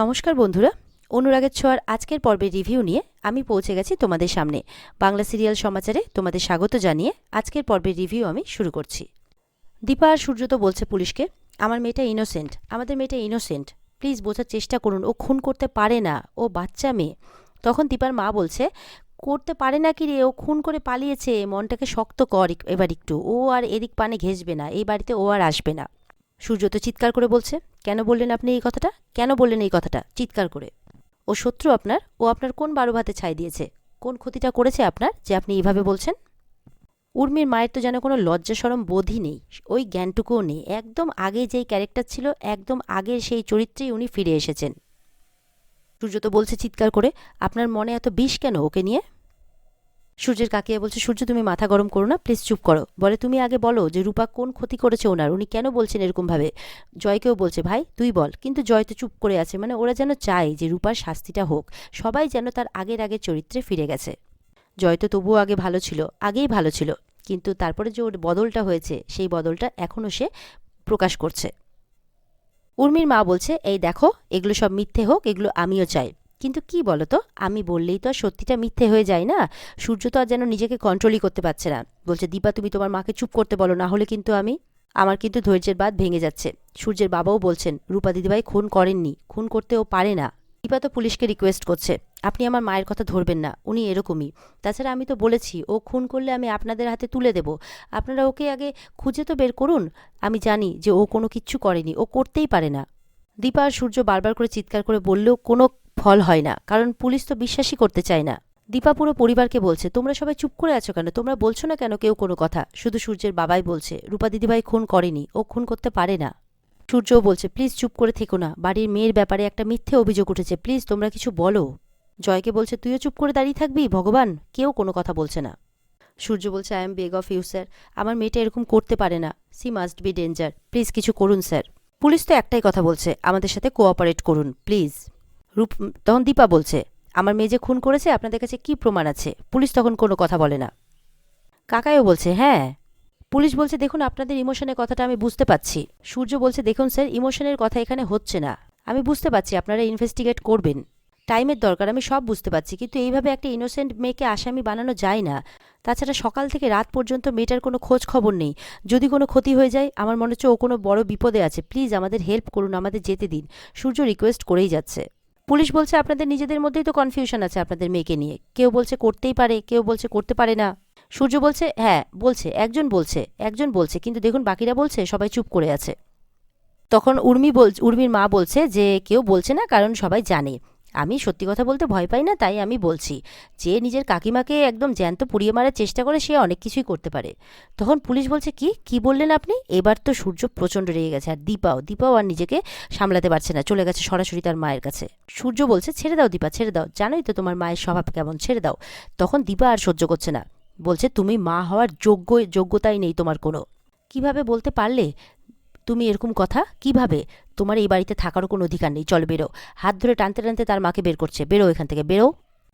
নমস্কার বন্ধুরা, অনুরাগের ছোঁয়ার আজকের পর্বের রিভিউ নিয়ে আমি পৌঁছে গেছি তোমাদের সামনে। বাংলা সিরিয়াল সমাচারে তোমাদের স্বাগত জানিয়ে আজকের পর্বের রিভিউ আমি শুরু করছি। দীপা আর সূর্য তো বলছে পুলিশকে, আমার মেয়েটা ইনোসেন্ট আমাদের মেয়েটা ইনোসেন্ট প্লিজ বোঝার চেষ্টা করুন, ও খুন করতে পারে না, ও বাচ্চা মেয়ে। তখন দীপার মা বলছে, করতে পারে না কি রে, ও খুন করে পালিয়েছে, মনটাকে শক্ত কর, এবার একটু। ও আর এদিক পানে ঘেসবে না, এই বাড়িতে ও আর আসবে না। সূর্য তো চিৎকার করে বলছে, কেন বললেন আপনি এই কথাটা? কেন বললেন এই কথাটা? চিৎকার করে। ও শত্রু আপনার, ও আপনার কোন বারো ভাতে ছাই দিয়েছে? কোন ক্ষতিটা করেছে আপনার যে আপনি এইভাবে বলছেন? উর্মির মায়ের তো যেন কোনো লজ্জা সরম বোধই নেই, ওই জ্ঞানটুকুও নেই। একদম আগে যেই ক্যারেক্টার ছিল, একদম আগের সেই চরিত্রেই উনি ফিরে এসেছেন। সূর্য তো বলছে চিৎকার করে, আপনার মনে এত বিষ কেন ওকে নিয়ে? সূর্যের কাকিয়া বলছে, সূর্য, তুমি মাথা গরম করো না প্লিজ চুপ করো। বলে, তুমি আগে বলো যে রূপা কোন ক্ষতি করেছে ওনার? উনি কেন বলছেন এরকমভাবে? জয়কেও বলছে, ভাই, তুই বল। কিন্তু জয় তো চুপ করে আছে মানে ওরা যেন চায় যে রূপার শাস্তিটা হোক, সবাই যেন তার আগের আগের চরিত্রে ফিরে গেছে। জয় তো তবুও আগে ভালো ছিল, আগেই ভালো ছিল, কিন্তু তারপরে যে ওর বদলটা হয়েছে, সেই বদলটা এখনও সে প্রকাশ করছে। উর্মির মা বলছে, এই দেখো, এগুলো সব মিথ্যে হোক, এগুলো আমিও চাই। কিন্তু কি বলো তো আমি বললেই তো আর সত্যিটা মিথ্যে হয়ে যায় না। সূর্য তো আর যেন নিজেকে কন্ট্রোলই করতে পারছে না। বলছে, দীপা, তুমি তোমার মাকে চুপ করতে বলো, না হলে কিন্তু আমি আমার কিন্তু ধৈর্যের বাদ ভেঙে যাচ্ছে। সূর্যের বাবাও বলছেন, রূপা দিদিভাই খুন করেননি। খুন করতেও পারে না। দীপা তো পুলিশকে রিকোয়েস্ট করছে, আপনি আমার মায়ের কথা ধরবেন না, উনি এরকমই। তাছাড়া আমি তো বলেছি, ও খুন করলে আমি আপনাদের হাতে তুলে দেব। আপনারা ওকে আগে খুঁজে তো বের করুন। আমি জানি যে ও কোনো কিচ্ছু করেনি, ও করতেই পারে না। দীপা আর সূর্য বারবার করে চিৎকার করে বললেও কোনো ফল হয় না, কারণ পুলিশ তো বিশ্বাসই করতে চায় না। দীপা পুরো পরিবারকে বলছে, তোমরা সবাই চুপ করে আছো কেন? তোমরা বলছো না কেন কেউ কোনো কথা? শুধু সূর্যের বাবাই বলছে, রূপা দিদিভাই খুন করেনি, ও খুন করতে পারে না। সূর্যও বলছে, প্লিজ চুপ করে থেকো না, বাড়ির মেয়ের ব্যাপারে একটা মিথ্যে অভিযোগ উঠেছে, প্লিজ তোমরা কিছু বলো। জয়কে বলছে, তুইও চুপ করে দাঁড়িয়ে থাকবি? ভগবান, কেউ কোনো কথা বলছে না। সূর্য বলছে I am beg of you sir আমার মেয়েটা এরকম করতে পারে না। She must be danger please কিছু করুন স্যার পুলিশ তো একটাই কথা বলছে, আমাদের সাথে কোঅপারেট করুন প্লিজ রূপ, তখন দীপা বলছে, আমার মেয়ে যে খুন করেছে, আপনাদের কাছে কি প্রমাণ আছে? পুলিশ তখন কোনো কথা বলে না। কাকাইও বলছে হ্যাঁ। পুলিশ বলছে, দেখুন, আপনাদের ইমোশনের কথাটা আমি বুঝতে পারছি। সূর্য বলছে, দেখুন স্যার ইমোশনের কথা এখানে হচ্ছে না। আমি বুঝতে পারছি, আপনারা ইনভেস্টিগেট করবেন। টাইমের দরকার, আমি সব বুঝতে পারছি। কিন্তু এইভাবে একটা ইনোসেন্ট মেয়েকে আসামি বানানো যায় না। তাছাড়া সকাল থেকে রাত পর্যন্ত মেয়েটার কোনো খোঁজ খবর নেই। যদি কোনো ক্ষতি হয়ে যায়, আমার মনে হচ্ছে ও কোনো বড় বিপদে আছে। প্লিজ আমাদের হেল্প করুন, আমাদের যেতে দিন। সূর্য রিকোয়েস্ট করেই যাচ্ছে। পুলিশ বলছে আপনাদের নিজেদের মধ্যেই তো কনফিউশন আছে আপনাদের মেয়েকে নিয়ে। কেউ বলছে করতেই পারে, কেউ বলছে করতে পারে না। সূর্য বলছে হ্যাঁ বলছে, একজন বলছে একজন বলছে, কিন্তু দেখুন বাকিরা বলছে, সবাই চুপ করে আছে। তখন উর্মি বল, উর্মির মা বলছে যে কেউ বলছে না কারণ সবাই জানে। আমি সত্যি কথা বলতে ভয় পাই না, তাই আমি বলছি যে নিজের কাকিমাকে একদম জ্যান্ত পুড়িয়ে মারার চেষ্টা করে সে অনেক কিছুই করতে পারে। তখন পুলিশ বলছে, কি? কি বললেন আপনি? এবার তো সূর্য প্রচণ্ড রেগে গেছে আর দীপাও দীপাও আর নিজেকে সামলাতে পারছে না, চলে গেছে সরাসরি তার মায়ের কাছে। সূর্য বলছে, ছেড়ে দাও দীপা, ছেড়ে দাও, জানোই তো তোমার মায়ের স্বভাব কেমন, ছেড়ে দাও। তখন দীপা আর সহ্য করছে না, বলছে, তুমি মা হওয়ার যোগ্য যোগ্যতাই নেই তোমার কোনো। কীভাবে বলতে পারলে? তুমি এরকম কথা? কীভাবে? তোমার এই বাড়িতে থাকারও কোনো অধিকার নেই। চল বেরো। হাত ধরে টানতে টানতে তার মাকে বের করছে। বেরো এখান থেকে, বেরো।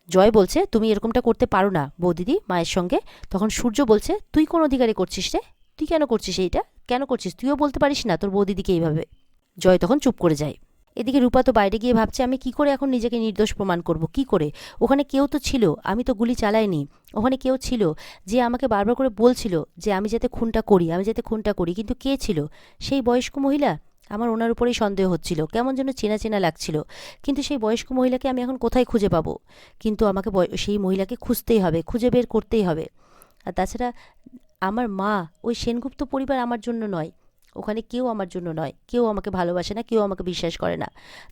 জয় বলছে, তুমি এরকমটা করতে পারো না বৌদিদি, মায়ের সঙ্গে। তখন সূর্য বলছে, তুই কোন অধিকারে করছিস রে? তুই কেন করছিস এইটা? কেন করছিস? তুইও বলতে পারিস না তোর বৌদিদিকে এইভাবে? জয় তখন চুপ করে যায়। এদিকে রূপা তো বাইরে গিয়ে ভাবছে, আমি কি করে এখন নিজেকে নির্দোষ প্রমাণ করব? কি করে? ওখানে কেউ তো ছিল, আমি তো গুলি চালাইনি। ওখানে কেউ ছিল যে আমাকে বারবার করে বলছিল যে আমি যাতে খুনটা করি, আমি যাতে খুনটা করি। কিন্তু কে ছিল? সেই বয়স্ক মহিলা? আমার ওনার উপরেই সন্দেহ হচ্ছিল। কেমন যেন চেনা চেনা লাগছিল। কিন্তু সেই বয়স্ক মহিলাকে আমি এখন কোথায় খুঁজে পাবো? কিন্তু আমাকে সেই মহিলাকে খুঁজতেই হবে, খুঁজে বের করতেই হবে। আর তাছাড়া আমার মা, ওই সেনগুপ্ত পরিবার আমার জন্য নয়। ওখানে কেউ আমার জন্য নয়। কেউ আমাকে ভালোবাসে না, কেউ আমাকে বিশ্বাস করে না।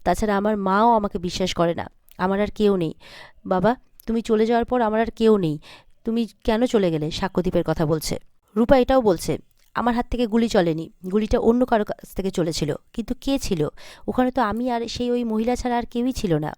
তাছাড়া আমার মাও আমাকে বিশ্বাস করে না। আমার আর কেউ নেই। বাবা, তুমি চলে যাওয়ার পর আমার আর কেউ নেই। তুমি কেন চলে গেলে? সাক্ষ্যদীপের কথা বলছে। রূপা এটাও বলছে, আমার হাত থেকে গুলি চলেনি। গুলিটা অন্য কারও কাছ থেকে চলেছিল। কিন্তু কে ছিল? ওখানে তো আমি আর সেই ওই মহিলা ছাড়া আর কেউই ছিল না।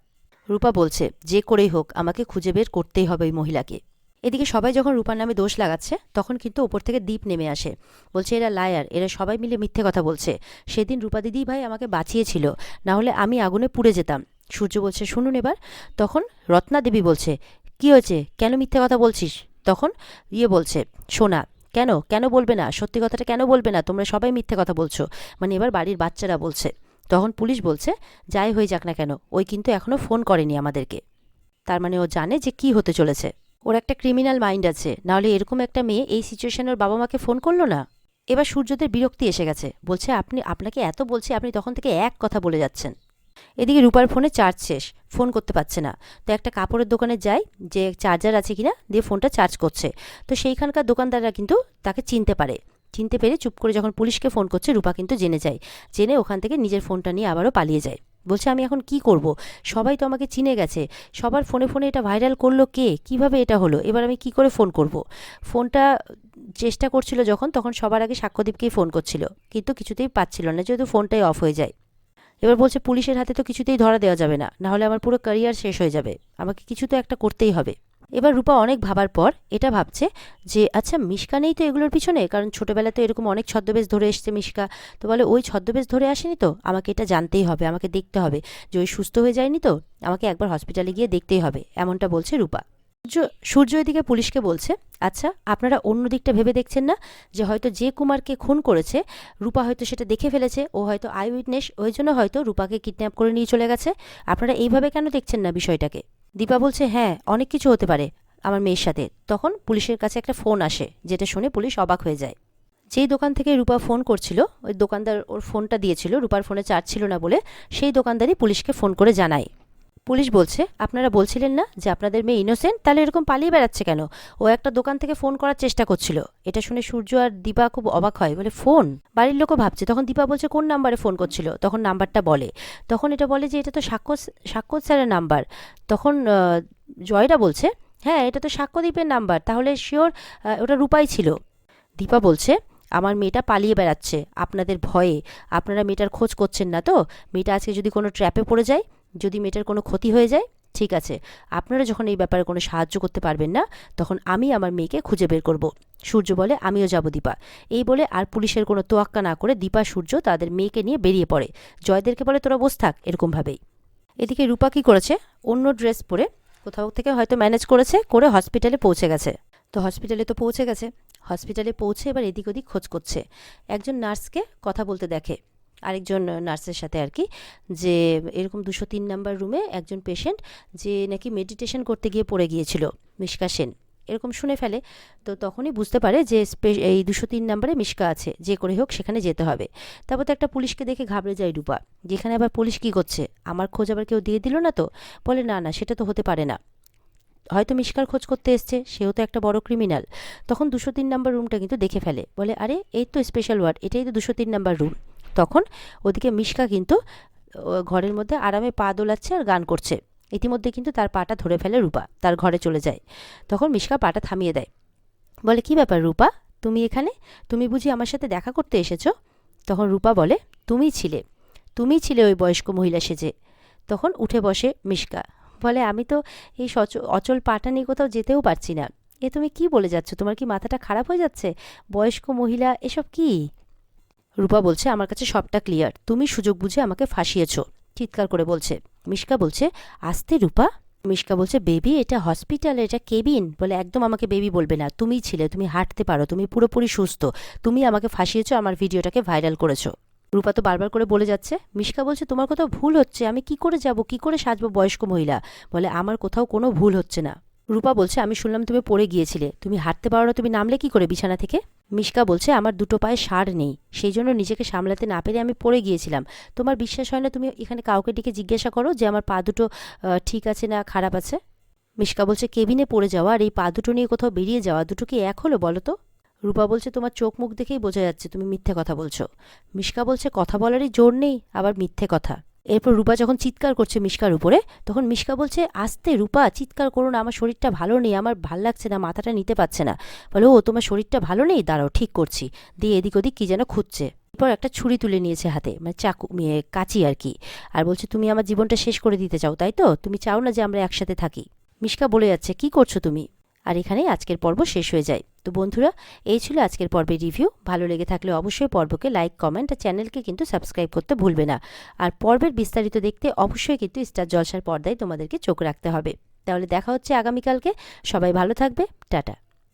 রূপা বলছে, যে করেই হোক, আমাকে খুঁজে বের করতেই হবে ওই মহিলাকে। এদিকে সবাই যখন রূপার নামে দোষ লাগাচ্ছে, তখন কিন্তু ওপর থেকে দ্বীপ নেমে আসে। বলছে, এরা লায়ার এরা সবাই মিলে মিথ্যে কথা বলছে। সেদিন রূপা দিদি ভাই আমাকে বাঁচিয়েছিল না হলে আমি আগুনে পুড়ে যেতাম। সূর্য বলছে, শুনুন এবার। তখন রত্না দেবী বলছে, কি হয়েছে? কেন মিথ্যে কথা বলছিস? তখন ইয়ে বলছে সোনা কেন? কেন বলবে না? সত্যি কথাটা কেন বলবে না? তোমরা সবাই মিথ্যে কথা বলছো। মানে এবার বাড়ির বাচ্চারা বলছে। তখন পুলিশ বলছে, যাই হয়ে যাক না কেন, ওই কিন্তু এখনও ফোন করেনি আমাদেরকে। তার মানে ও জানে যে কি হতে চলেছে। ওর একটা ক্রিমিনাল মাইন্ড আছে। নাহলে এরকম একটা মেয়ে এই সিচুয়েশনে ওর বাবা মাকে ফোন করল না? এবার সূর্যদের বিরক্তি এসে গেছে। বলছে, আপনি, আপনাকে এত বলছি, আপনি তখন থেকে এক কথা বলে যাচ্ছেন। এদিকে রূপার ফোনে চার্জ শেষ ফোন করতে পারছে না। তো একটা কাপড়ের দোকানে যায় যে চার্জার আছে কিনা, দিয়ে ফোনটা চার্জ করছে। তো সেইখানকার দোকানদাররা কিন্তু তাকে চিনতে পারে। চিনতে পেরে চুপ করে যখন পুলিশকে ফোন করছে, রূপা কিন্তু জেনে যায়। জেনে ওখান থেকে নিজের ফোনটা নিয়ে আবারও পালিয়ে যায়। বলছে, আমি এখন কি করব? সবাই তো আমাকে চিনে গেছে। সবার ফোনে ফোনে এটা ভাইরাল করল কে? কীভাবে এটা হলো? এবার আমি কি করে ফোন করব? ফোনটা চেষ্টা করছিল যখন, তখন সবার আগে সাক্ষ্যদীপকেই ফোন করছিল। কিন্তু কিছুতেই পাচ্ছিল না, যেহেতু ফোনটাই অফ হয়ে যায়। এবার বলছে, পুলিশের হাতে তো কিছুতেই ধরা দেওয়া যাবে না। নাহলে আমার পুরো ক্যারিয়ার শেষ হয়ে যাবে। আমাকে কিছু তো একটা করতেই হবে। এবার রূপা অনেক ভাবার পর এটা ভাবছে যে আচ্ছা মিশকা নেই তো এগুলোর পিছনে? কারণ ছোটোবেলাতে এরকম অনেক ছদ্মবেশ ধরে এসছে মিশকা। তো বলে, ওই ছদ্মবেশ ধরে আসেনি তো? আমাকে এটা জানতেই হবে, আমাকে দেখতে হবে। যে ওই সুস্থ হয়ে যায়নি তো? আমাকে একবার হসপিটালে গিয়ে দেখতেই হবে। এমনটা বলছে রূপা। সূর্য সূর্য এদিকে পুলিশকে বলছে আচ্ছা আপনারা অন্য দিকটা ভেবে দেখছেন না? যে হয়তো যে কুমারকে খুন করেছে, রূপা হয়তো সেটা দেখে ফেলেছে। ও হয়তো আই উইটনেস ওই জন্য হয়তো রূপাকে কিডন্যাপ করে নিয়ে চলে গেছে। আপনারা এইভাবে কেন দেখছেন না বিষয়টাকে? দীপা বলছে হ্যাঁ অনেক কিছু হতে পারে আমার মেয়ের সাথে। তখন পুলিশের কাছে একটা ফোন আসে, যেটা শুনে পুলিশ অবাক হয়ে যায়। যেই দোকান থেকে রূপা ফোন করছিল, ওই দোকানদার ওর ফোনটা দিয়েছিল, রূপার ফোনে চার্জ ছিল না বলে সেই দোকানদারই পুলিশকে ফোন করে জানায়। পুলিশ বলছে, আপনারা বলছিলেন না যে আপনাদের মেয়ে ইনোসেন্ট তাহলে এরকম পালিয়ে বেড়াচ্ছে কেন? ও একটা দোকান থেকে ফোন করার চেষ্টা করছিল। এটা শুনে সূর্য আর দীপা খুব অবাক হয়। বলে ফোন বাড়ির লোকও ভাবছে। তখন দীপা বলছে, কোন নাম্বারে ফোন করছিল? তখন নাম্বারটা বলে। তখন এটা বলে যে, এটা তো সাক্ষ্য সাক্ষ্য স্যারের নাম্বার তখন জয়রা বলছে হ্যাঁ এটা তো সাক্ষ্যদীপের নাম্বার তাহলে শিওর ওটা রূপাই ছিল। দীপা বলছে, আমার মেয়েটা পালিয়ে বেড়াচ্ছে। আপনাদের ভয়ে। আপনারা মেয়েটার খোঁজ করছেন না তো? মেয়েটা আজকে যদি কোনো ট্র্যাপে পড়ে যায় যদি মেয়েটার কোনো ক্ষতি হয়ে যায়, ঠিক আছে। আপনারা যখন এই ব্যাপারে কোনো সাহায্য করতে পারবেন না, তখন আমি আমার মেয়েকে খুঁজে বের করব। সূর্য বলে, আমিও যাব দীপা। এই বলে আর পুলিশের কোনো তোয়াক্কা না করে দীপা, সূর্য তাদের মেয়েকে নিয়ে বেরিয়ে পড়ে। জয়দেরকে বলে, তোরা বস থাক এরকমভাবেই এদিকে রূপা কী করেছে? অন্য ড্রেস পরে কোথাও থেকে হয়তো ম্যানেজ করেছে, করে হসপিটালে পৌঁছে গেছে। তো হসপিটালে তো পৌঁছে গেছে। হসপিটালে পৌঁছে এবার এদিক ওদিক খোঁজ করছে। একজন নার্সকে কথা বলতে দেখে। আরেকজন নার্সের সাথে আর কি, যে এরকম দুশো তিন নাম্বার রুমে একজন পেশেন্ট যে নাকি মেডিটেশন করতে গিয়ে পড়ে গিয়েছিল, মিশকা সেন। এরকম শুনে ফেলে, তো তখনই বুঝতে পারে যে এই দুশো তিন নাম্বারে মিশকা আছে, যে করে হোক সেখানে যেতে হবে। তারপর তো একটা পুলিশকে দেখে ঘাবড়ে যায় রূপা, যেখানে আবার পুলিশ কী করছে, আমার খোঁজ আবার কেউ দিয়ে দিল না তো? বলে, না না, সেটা তো হতে পারে না। হয়তো মিশকার খোঁজ করতে এসছে, সেও তো একটা বড় ক্রিমিনাল তখন দুশো তিন নাম্বার রুমটা কিন্তু দেখে ফেলে, বলে, আরে, এই তো স্পেশাল ওয়ার্ড এটাই তো দুশো তিন নাম্বার রুম। তখন ওদিকে মিশকা কিন্তু ঘরের মধ্যে আরামে পা দোলাচ্ছে আর গান করছে। ইতিমধ্যে কিন্তু তার পাটা ধরে ফেলে রূপা, তার ঘরে চলে যায়। তখন মিশকা পাটা থামিয়ে দেয়। বলে, কি ব্যাপার রূপা? তুমি এখানে? তুমি বুঝি আমার সাথে দেখা করতে এসেছ? তখন রূপা বলে তুমিই ছিলে। তুমিই ছিলে ওই বয়স্ক মহিলা সেজে। তখন উঠে বসে মিশকা। বলে, আমি তো এই অচল পাটা নিয়ে কোথাও যেতেও পারছি না। এ তুমি কি বলে যাচ্ছ? তোমার কি মাথাটা খারাপ হয়ে যাচ্ছে? বয়স্ক মহিলা, এসব কি? রূপা বলছে, আমার কাছে সবটা ক্লিয়ার তুমি সুযোগ বুঝে আমাকে ফাঁসিয়েছ। চিৎকার করে বলছে। মিশকা বলছে, আস্তে রূপা। মিশকা বলছে, বেবি, এটা হসপিটাল এটা কেবিন বলে, একদম আমাকে বেবি বলবে না। তুমিই ছিলে, তুমি হাঁটতে পারো, তুমি পুরোপুরি সুস্থ। তুমি আমাকে ফাঁসিয়েছো, আমার ভিডিওটাকে ভাইরাল করেছ। রূপা তো বারবার করে বলে যাচ্ছে, মিশকা বলছে, তোমার কোথাও ভুল হচ্ছে, আমি কি করে যাব? কি করে সাজবো বয়স্ক মহিলা? বলে, আমার কোথাও কোনো ভুল হচ্ছে না। রূপা বলছে, আমি শুনলাম তুমি পড়ে গিয়েছিলে। তুমি হাঁটতে পারো না, তুমি নামলে কি করে বিছানা থেকে? মিশকা বলছে, আমার দুটো পায়ে সার নেই। সেই জন্য নিজেকে সামলাতে না পেরে আমি পড়ে গিয়েছিলাম। তোমার বিশ্বাস হয় না তুমি এখানে কাউকে ডেকে জিজ্ঞাসা করো যে আমার পা দুটো ঠিক আছে না খারাপ আছে? মিশকা বলছে, কেবিনে পড়ে যাওয়া আর এই পা দুটো নিয়ে কোথাও বেরিয়ে যাওয়া দুটো কি এক হলো বলো তো? রূপা বলছে, তোমার চোখ মুখ দেখেই বোঝা যাচ্ছে তুমি মিথ্যে কথা বলছো। মিশকা বলছে, কথা বলারই জোর নেই, আবার মিথ্যে কথা। এরপর রূপা যখন চিৎকার করছে মিশকার উপরে, তখন মিশকা বলছে, আস্তে রূপা, চিৎকার করো না, আমার শরীরটা ভালো নেই, আমার ভালো লাগছে না, মাথাটা নিতে পারছে না। বলে, ও, তোমার শরীরটা ভালো নেই? দাঁড়াও, ঠিক করছি। দিয়ে এদিক ওদিক কী যেন খুঁজছে। এরপর একটা ছুরি তুলে নিয়েছে হাতে মানে চাকু কাঁচি আর কি। আর বলছে, তুমি আমার জীবনটা শেষ করে দিতে চাও, তাই তো? তুমি চাও না যে আমরা একসাথে থাকি? মিশকা বলে যাচ্ছে, কি করছ তুমি? আর এখানেই আজকের পর্ব শেষ হয়ে যায়। তো বন্ধুরা, এই ছিল আজকের পর্বের রিভিউ। ভালো লেগে থাকলে অবশ্যই পর্বকে লাইক, কমেন্ট আর চ্যানেলকে কিন্তু সাবস্ক্রাইব করতে ভুলবে না। আর পর্বের বিস্তারিত দেখতে অবশ্যই কিন্তু স্টার জলসার পর্দায় তোমাদেরকে চোখ রাখতে হবে। তাহলে দেখা হচ্ছে আগামীকালকে। সবাই ভালো থাকবে। টাটা।